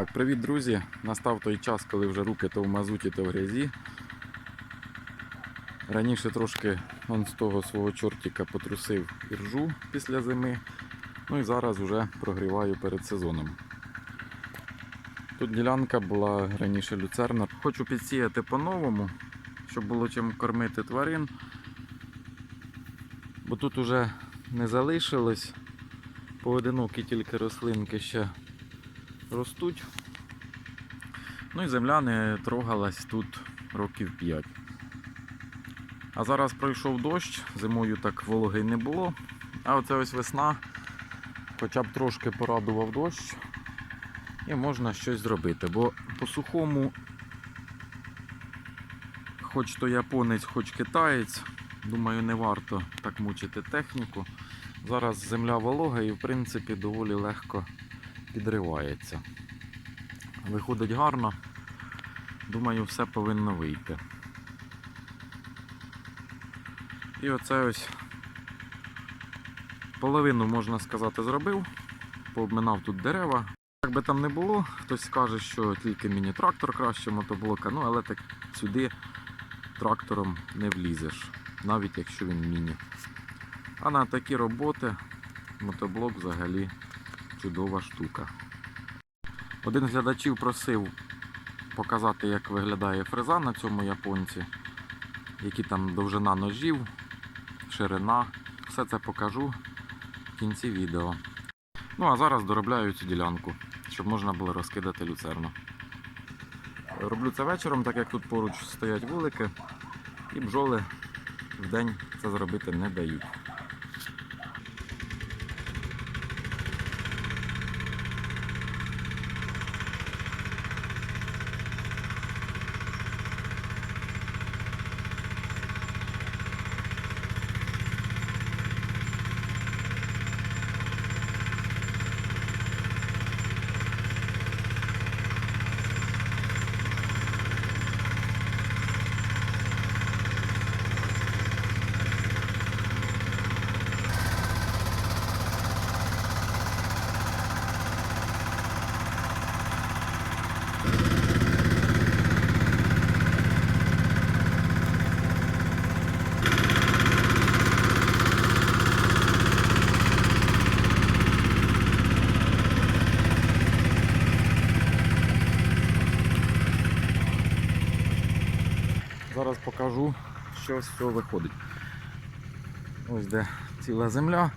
Так, привіт, друзі! Настав той час, коли вже руки то в мазуті, то в грязі. Раніше трошки он з того свого чортика потрусив іржу після зими. Ну і зараз вже прогріваю перед сезоном. Тут ділянка була раніше люцерна. Хочу підсіяти по-новому, щоб було чим кормити тварин. Бо тут уже не залишилось. Поодинокі тільки рослинки ще ростуть. Ну і земля не трогалась тут років 5. А зараз пройшов дощ, зимою так вологи не було. А оце ось весна, хоча б трошки порадував дощ, і можна щось зробити. Бо по сухому, хоч то японець, хоч китаєць, думаю, не варто так мучити техніку. Зараз земля волога і в принципі доволі легко підривається. Виходить гарно. Думаю, все повинно вийти. І оце ось половину, можна сказати, зробив. Пообминав тут дерева. Як би там не було, хтось скаже, що тільки міні-трактор краще мотоблока, ну але так сюди трактором не влізеш, навіть якщо він міні. А на такі роботи мотоблок взагалі чудова штука. Один з глядачів просив показати, як виглядає фреза на цьому японці, які там довжина ножів, ширина. Все це покажу в кінці відео. Ну а зараз доробляю цю ділянку, щоб можна було розкидати люцерну. Роблю це вечором, так як тут поруч стоять вулики, і бджоли в день це зробити не дають. Зараз покажу, що з цього виходить. Ось де ціла земля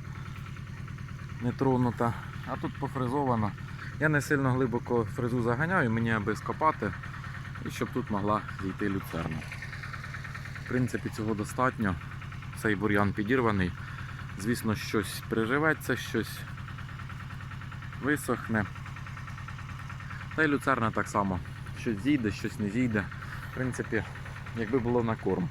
не тронута, а тут пофризовано. Я не сильно глибоко фрезу заганяю, мені аби скопати, і щоб тут могла зійти люцерна. В принципі, цього достатньо. Цей бур'ян підірваний. Звісно, щось приживеться, щось висохне. Та й люцерна так само. Щось зійде, щось не зійде. В принципі, якби було на корм.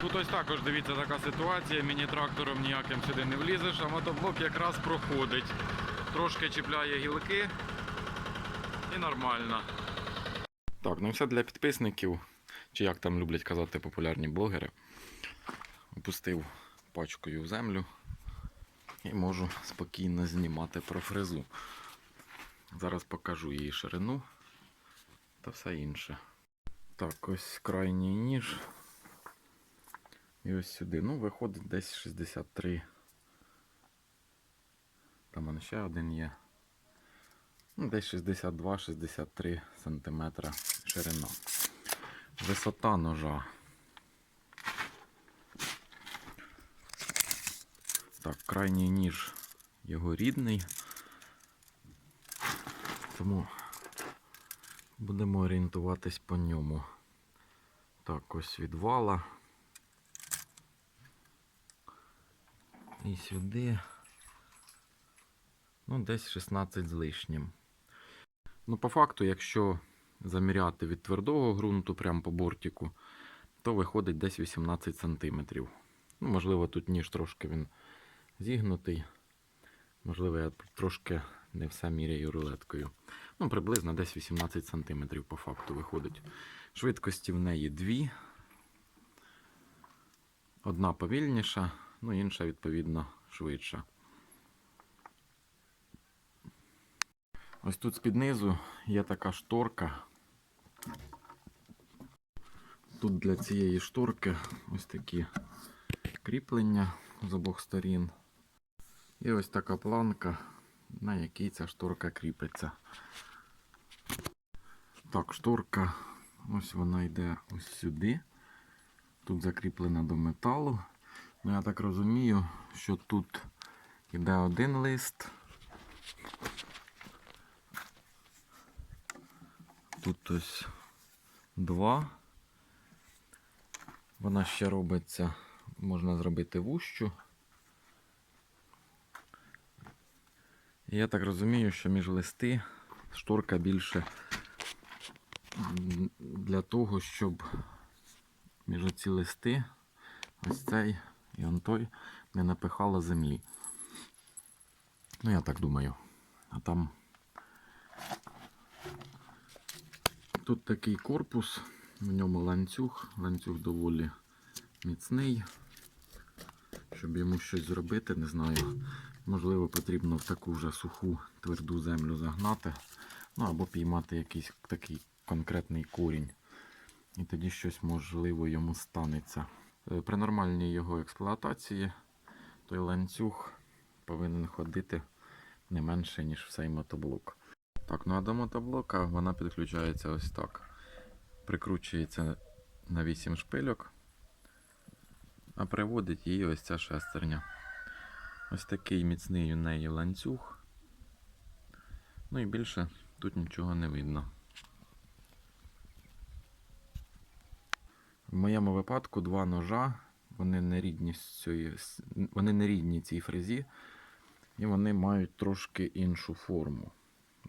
Тут ось також дивіться така ситуація, міні-трактором ніяким сюди не влізеш, а мотоблок якраз проходить. Трошки чіпляє гілки і нормально. Так, ну і все для підписників, чи як там люблять казати популярні блогери. Опустив пачкою в землю і можу спокійно знімати про фрезу. Зараз покажу її ширину та все інше. Так, ось крайній ніж. І ось сюди. Ну, виходить десь 63. Там вон ще один є. Ну, десь 62-63 см ширина. Висота ножа. Так, крайній ніж його рідний. Тому Будемо орієнтуватись по ньому. Так, ось від вала. І сюди. Ну, десь 16 з лишнім. Ну, по факту, якщо заміряти від твердого ґрунту прямо по бортику, то виходить десь 18 см. Ну, можливо, тут ніж трошки він зігнутий. Можливо, я трошки не все міряю рулеткою. Ну, приблизно десь 18 см по факту виходить. Швидкості в неї дві. Одна повільніша, ну інша, відповідно, швидша. Ось тут з-під низу є така шторка. Тут для цієї шторки ось такі кріплення з обох сторін. І ось така планка, на якій ця шторка кріпиться. Так, шторка, ось вона йде ось сюди. Тут закріплена до металу. Ну, я так розумію, що тут йде один лист. Тут ось два. Вона ще робиться, можна зробити вущу. І я так розумію, що між листи шторка більше для того, щоб між ці листи, ось цей і он той, не напихало землі. Ну, я так думаю. А там тут такий корпус, в ньому ланцюг. Ланцюг доволі міцний. Щоб йому щось зробити, не знаю. Можливо, потрібно в таку вже суху тверду землю загнати. Ну або піймати якийсь такий конкретний корінь. І тоді щось можливо йому станеться. Е, При нормальній його експлуатації той ланцюг повинен ходити не менше, ніж цей мотоблок. Так, ну а до мотоблока вона підключається ось так. Прикручується на 8 шпильок, а приводить її ось ця шестерня. Ось такий міцний у неї ланцюг. Ну і більше тут нічого не видно. Моєму випадку два ножа, вони не рідні, цієї, вони не рідні цій фрезі, і вони мають трошки іншу форму.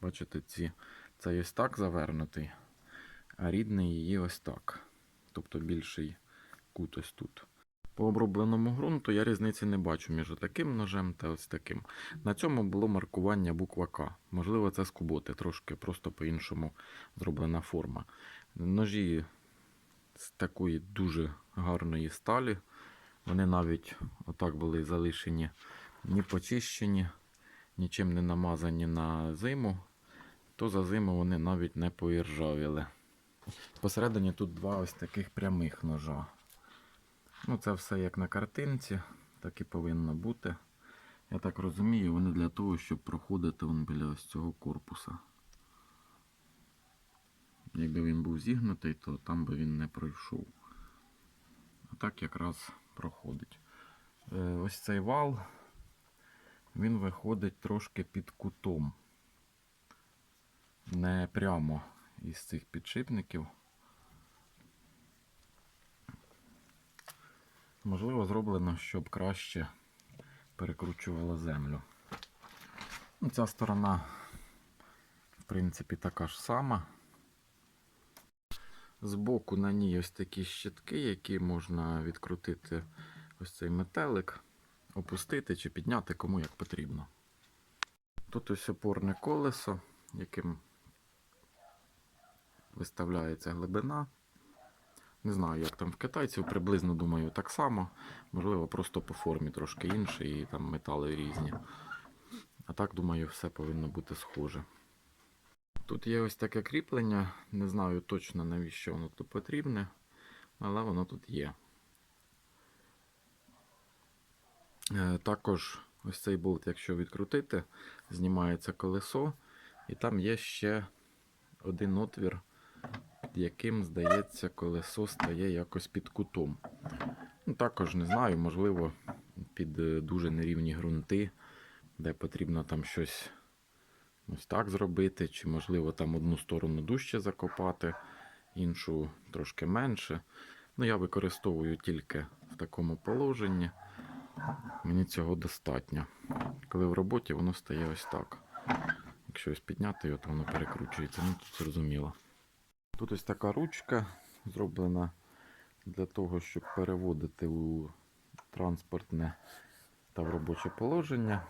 Бачите, ці, цей ось так завернутий, а рідний її ось так. Тобто більший кут ось тут. По обробленому ґрунту я різниці не бачу між таким ножем та ось таким. На цьому було маркування буква К. Можливо, це з куботи, трошки просто по-іншому зроблена форма. Ножі з такої дуже гарної сталі. Вони навіть отак були залишені ні почищені, нічим не намазані на зиму, то за зиму вони навіть не поіржавіли. Посередині тут два ось таких прямих ножа. Ну, це все як на картинці, так і повинно бути. Я так розумію, вони для того, щоб проходити вон біля ось цього корпуса. Якби він був зігнутий, то там би він не пройшов. А так якраз проходить. Е, Ось цей вал, він виходить трошки під кутом. Не прямо із цих підшипників. Можливо, зроблено, щоб краще перекручувало землю. Ну, Ця сторона, в принципі, така ж сама. Збоку на ній ось такі щитки, які можна відкрутити ось цей метелик, опустити чи підняти кому як потрібно. Тут ось опорне колесо, яким виставляється глибина. Не знаю, як там в китайців, приблизно думаю, так само. Можливо, просто по формі трошки інше і там метали різні. А так, думаю, все повинно бути схоже. Тут є ось таке кріплення, не знаю точно навіщо воно тут потрібне, але воно тут є. Е, Також ось цей болт, якщо відкрутити, знімається колесо, і там є ще один отвір, під яким, здається, колесо стає якось під кутом. Ну, також не знаю, можливо, під е, дуже нерівні ґрунти, де потрібно там щось ось так зробити, чи, можливо, там одну сторону дужче закопати, іншу трошки менше. Ну, я використовую тільки в такому положенні. Мені цього достатньо. Коли в роботі воно стає ось так. Якщо ось підняти його, то воно перекручується. Ну, тут зрозуміло. Тут ось така ручка зроблена для того, щоб переводити у транспортне та в робоче положення.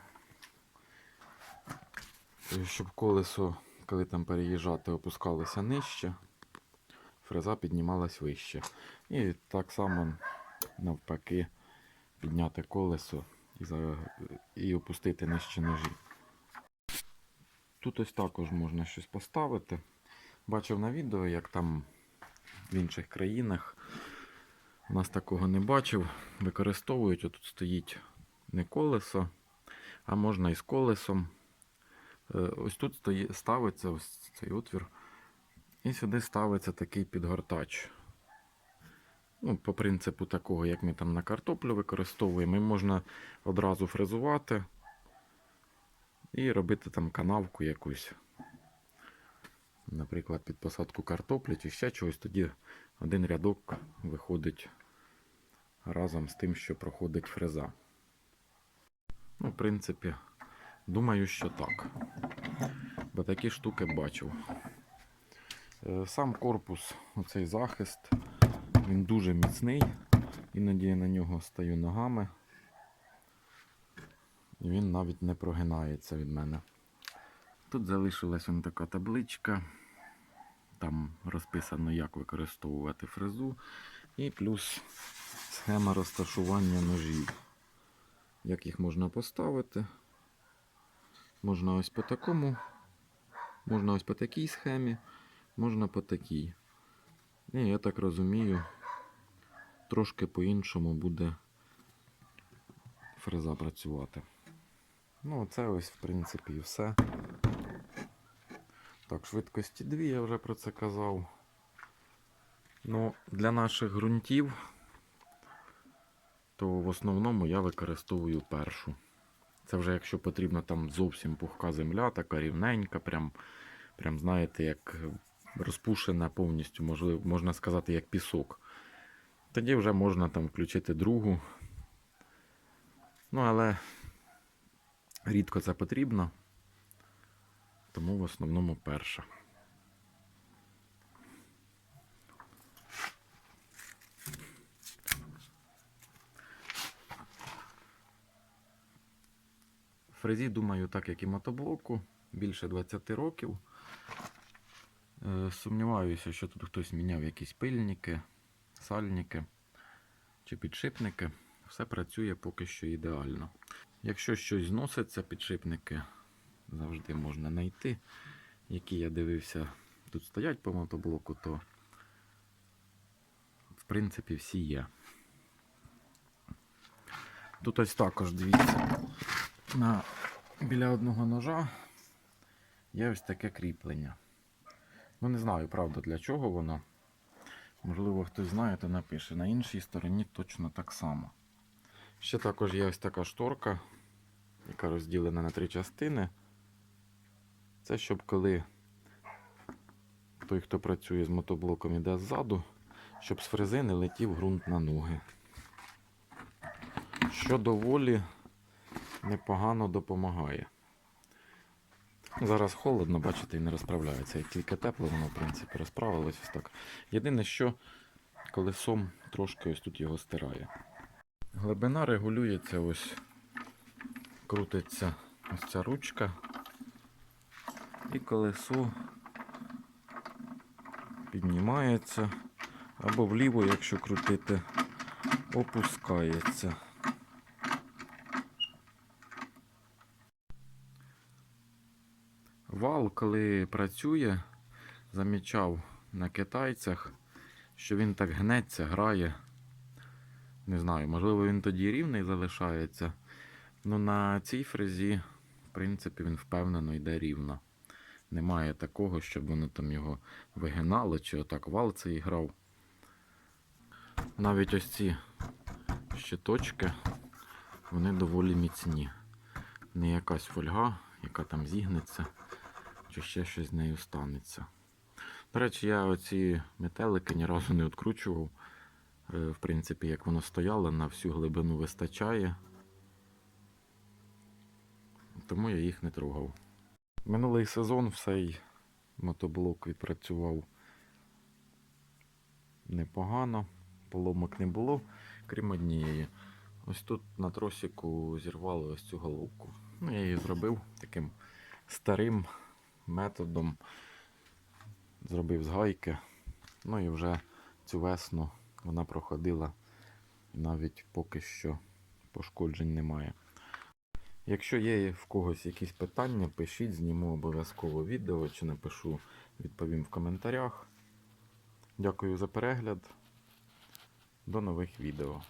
Щоб колесо, коли там переїжджати, опускалося нижче, фреза піднімалась вище. І так само навпаки підняти колесо і, і опустити нижче ножі. Тут ось також можна щось поставити. Бачив на відео, як там в інших країнах. У нас такого не бачив. Використовують, отут стоїть не колесо, а можна і з колесом. Е, Ось тут стої- ставиться ось цей отвір. І сюди ставиться такий підгортач. Ну, по принципу такого, як ми там на картоплю використовуємо, і можна одразу фрезувати і робити там канавку якусь. Наприклад, під посадку картоплі чи ще чогось, тоді один рядок виходить разом з тим, що проходить фреза. Ну, в принципі, думаю, що так. Бо такі штуки бачив. Е, Сам корпус, оцей захист, він дуже міцний. Іноді я на нього стаю ногами. І він навіть не прогинається від мене. Тут залишилась вон така табличка. Там розписано, як використовувати фрезу. І плюс схема розташування ножів. Як їх можна поставити. Можна ось по такому, можна ось по такій схемі, можна по такій. І я так розумію, трошки по-іншому буде фреза працювати. Ну, це ось, в принципі, і все. Так, швидкості 2, я вже про це казав. Ну, для наших ґрунтів, то в основному я використовую першу. Це вже якщо потрібна там зовсім пухка земля, така рівненька, прям, прям знаєте, як розпушена повністю, можливо, можна сказати, як пісок. Тоді вже можна там включити другу. Ну, але рідко це потрібно, тому в основному перша. Фрезі, думаю, так як і мотоблоку, більше 20 років. Е, Сумніваюся, що тут хтось міняв якісь пильники, сальники чи підшипники. Все працює поки що ідеально. Якщо щось зноситься, підшипники завжди можна знайти. Які я дивився, тут стоять по мотоблоку, то в принципі всі є. Тут ось також дивіться, на, біля одного ножа є ось таке кріплення. Ну, не знаю, правда, для чого воно. Можливо, хтось знає, то напише. На іншій стороні точно так само. Ще також є ось така шторка, яка розділена на три частини. Це щоб коли той, хто працює з мотоблоком, іде ззаду, щоб з фрези не летів ґрунт на ноги. Що доволі непогано допомагає. Зараз холодно, бачите, і не розправляється. Як тільки тепло, воно, в принципі, розправилось ось так. Єдине, що колесом трошки ось тут його стирає. Глибина регулюється, ось крутиться ось ця ручка. І колесо піднімається. Або вліво, якщо крутити, опускається. Вал, коли працює, замічав на китайцях, що він так гнеться, грає. Не знаю, можливо, він тоді рівний залишається. Ну на цій фрезі, в принципі, він впевнено йде рівно. Немає такого, щоб воно там його вигинало, чи отак вал цей грав. Навіть ось ці щиточки, вони доволі міцні. Не якась фольга, яка там зігнеться, чи ще щось з нею станеться. До речі, я оці метелики ні разу не відкручував. Е, В принципі, як воно стояло, на всю глибину вистачає. Тому я їх не трогав. Минулий сезон цей мотоблок відпрацював непогано, поломок не було, крім однієї. Ось тут на тросіку зірвали ось цю головку. Ну, я її зробив таким старим методом. Зробив з гайки. Ну і вже цю весну вона проходила навіть поки що пошкоджень немає. Якщо є в когось якісь питання, пишіть, зніму обов'язково відео чи напишу, відповім в коментарях. Дякую за перегляд. До нових відео.